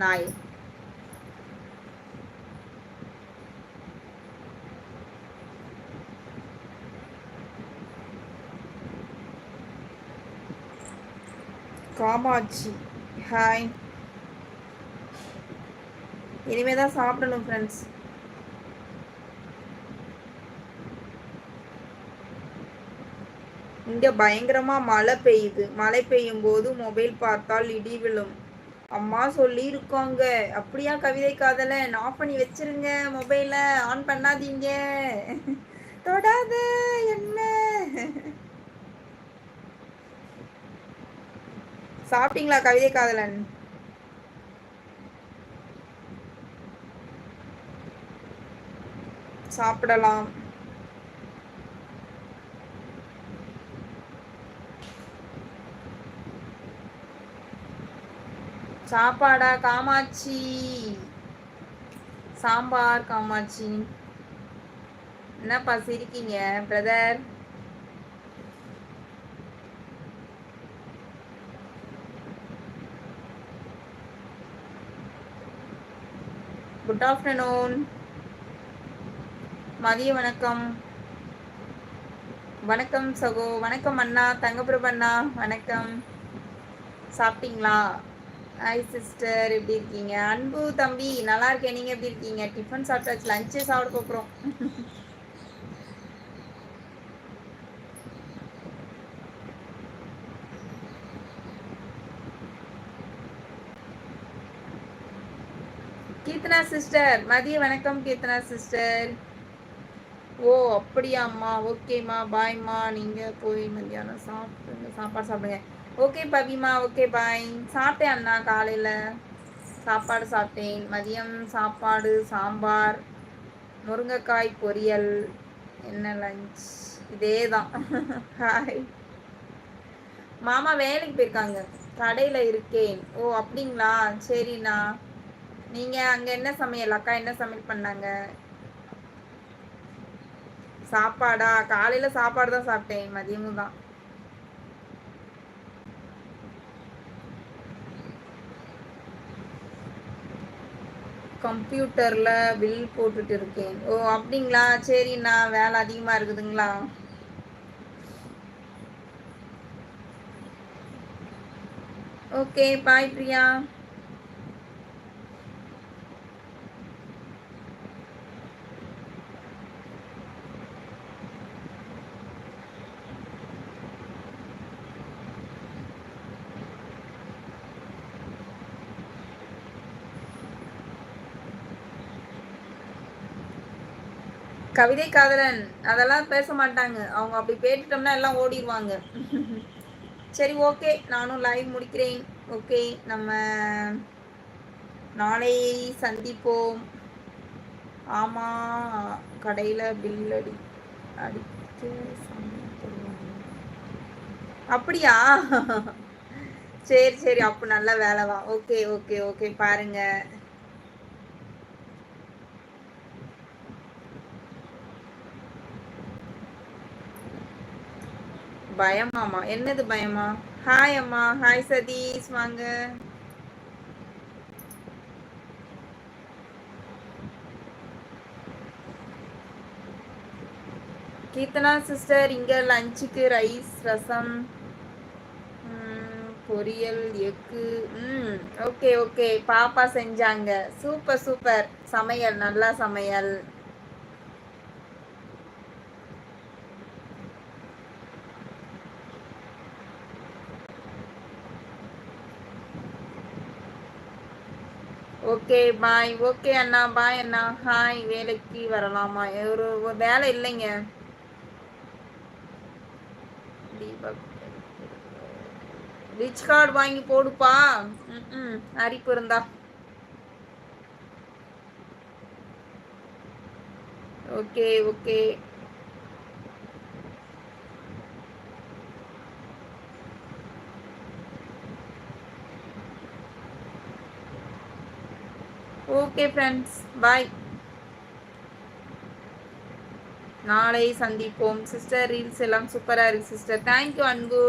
நாய் காமாட்சி. ஹாய் இனிமே தான் சாப்பிடணும் ஃப்ரெண்ட்ஸ் இங்க பயங்கரமா மழை பெய்யுது. மழை பெய்யும் போது மொபைல் பார்த்தால் இடி விழும். அம்மா சொல்லி இருக்கோங்க அப்படியா கவிதை காதலன் ஆஃப் பண்ணி வச்சிருங்க. மொபைல ஆன் பண்ணாதீங்க. தொடாத என்ன? சாப்பிட்டீங்களா கவிதை காதலன்? சாப்பிடலாம். சாப்பாடா காமாட்சி. சாம்பார் காமாட்சி. என்னப்பா சிரிக்கீங்க பிரதர் குட் ஆஃப்டர்நூன் மதிய வணக்கம். வணக்கம் சகோ வணக்கம் அண்ணா தங்கபிரபண்ணா அண்ணா வணக்கம். சாப்பிட்டீங்களா? ஹாய் சிஸ்டர் எப்படி இருக்கீங்க? அன்பு தம்பி நல்லா இருக்கேன். நீங்க எப்படி இருக்கீங்க? டிஃபன் சாப்பிட்டாச்சு. லஞ்சே சாப்பிட போக்குறோம் கீர்த்தனா சிஸ்டர் மதிய வணக்கம் கீர்த்தனா சிஸ்டர் ஓ அப்படியாம்மா. ஓகேம்மா. பாய்மா நீங்கள் போய் மத்தியானம் சாப்பிடுங்க. சாப்பாடு சாப்பிடுங்க. ஓகே பவிமா ஓகே பாய் சாப்பிட்டேன் அண்ணா காலையில். சாப்பாடு சாப்பிட்டேன். மதியம் சாப்பாடு சாம்பார் முருங்கைக்காய் பொரியல் என்ன லஞ்ச் இதே தான் ஹாய் மாமா வேலைக்கு போயிருக்காங்க. கடையில் இருக்கேன். ஓ அப்படிங்களா? சரிண்ணா. நீங்கள் அங்கே என்ன சமையல்? அக்கா என்ன சமையல் பண்ணாங்க? சாப்பாடா? காலையில் சாப்பாடு தான் சாப்பிட்டேன். மதியமும் தான். கம்ப்யூட்டரில் பில் போட்டுட்டு இருக்கேன். ஓ அப்படிங்களா? சரிண்ணா வேலை அதிகமாக இருக்குதுங்களா? Okay bye Priya. கவிதை காதலன் அதெல்லாம் பேச மாட்டாங்க. அவங்க அப்படி பேட்டுட்டோம்னா எல்லாம் ஓடிடுவாங்க சரி ஓகே நானும் லைவ் முடிக்கிறேன். ஓகே நம்ம நாளை சந்திப்போம். ஆமாம் கடையில் பில் அடி அடித்து அப்படியா? சரி சரி. அப்போ நல்ல வேலைவா ஓகே ஓகே ஓகே பாருங்கள் பயமாமா என்னது பயமா? ஹாய் அம்மா. ஹாய் சதீஷ். வாங்க. கீர்த்தனா சிஸ்டர் இங்க லஞ்சுக்கு ரைஸ் ரசம் பொரியல் எக்கு. ம் ஓகே ஓகே. பாப்பா செஞ்சாங்க. Super super. சமையல் நல்லா சமையல். Okay bye. ஓகே அண்ணா. பாய் அண்ணா. ஹாய். வேலைக்கு வரலாமா? ஒரு வேலை இல்லைங்க. ரிச் கார்டு வாங்கி போடுப்பா. ம் அரிப்பு இருந்தா. Okay okay. Okay friends bye நாளை சந்திப்போம். சிஸ்டர் ரீல்ஸ் எல்லாம் சூப்பராக இருக்கு சிஸ்டர் தேங்க்யூ அன்பு.